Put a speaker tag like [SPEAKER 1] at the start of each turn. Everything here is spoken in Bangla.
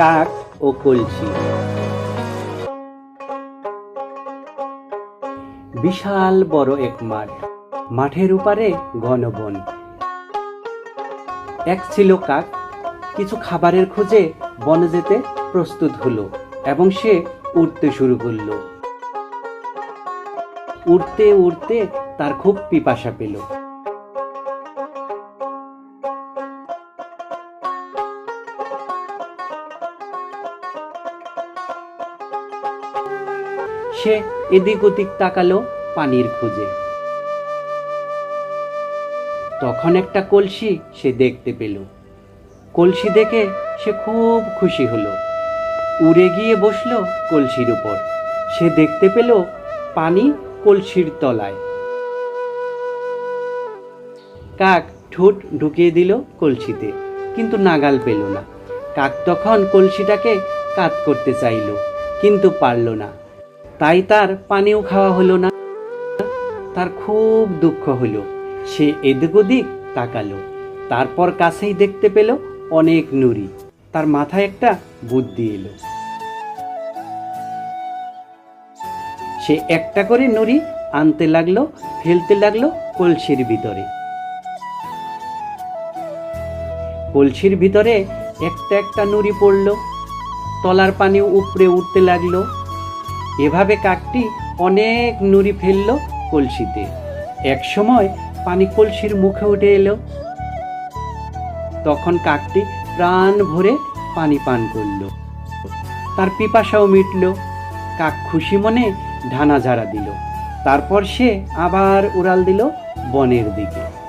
[SPEAKER 1] কাক ও কলসি। বিশাল বড় এক মাঠ। মাঠের উপারে ঘন বন এক ছিল কাক, কিছু খাবারের খোঁজে বনে যেতে প্রস্তুত হলো এবং সে উড়তে শুরু করল। উড়তে উড়তে তার খুব পিপাসা পেল। সে এদিক ওদিক তাকালো পানির খুঁজে। তখন একটা কলসি সে দেখতে পেল। কলসি দেখে সে খুব খুশি হলো। উড়ে গিয়ে বসল কলসির উপর। সে দেখতে পেল পানি কলসির তলায়। কাক ঠোঁট ঢুকিয়ে দিল কলসিতে, কিন্তু নাগাল পেল না। কাক তখন কলসিটাকে কাত করতে চাইল, কিন্তু পারল না। তাই তার পানিও খাওয়া হলো না। তার খুব দুঃখ হলো। সে এদিক ওদিক তাকালো। তারপর কাছেই দেখতে পেল অনেক নুড়ি। তার মাথায় একটা বুদ্ধি এলো। সে একটা করে নুড়ি আনতে লাগল, ফেলতে লাগল কলসির ভিতরে। কলসির ভিতরে একটা একটা নুড়ি পড়ল। তলার পানি উপরে উঠতে লাগল। এভাবে কাকটি অনেক নুড়ি ফেলল কলসিতে। এক সময় পানি কলসির মুখে উঠে এলো। তখন কাকটি প্রাণ ভরে পানি পান করল। তার পিপাসাও মিটল। কাক খুশি মনে ঢানা ঝাড়া দিল। তারপর সে আবার উড়াল দিল বনের দিকে।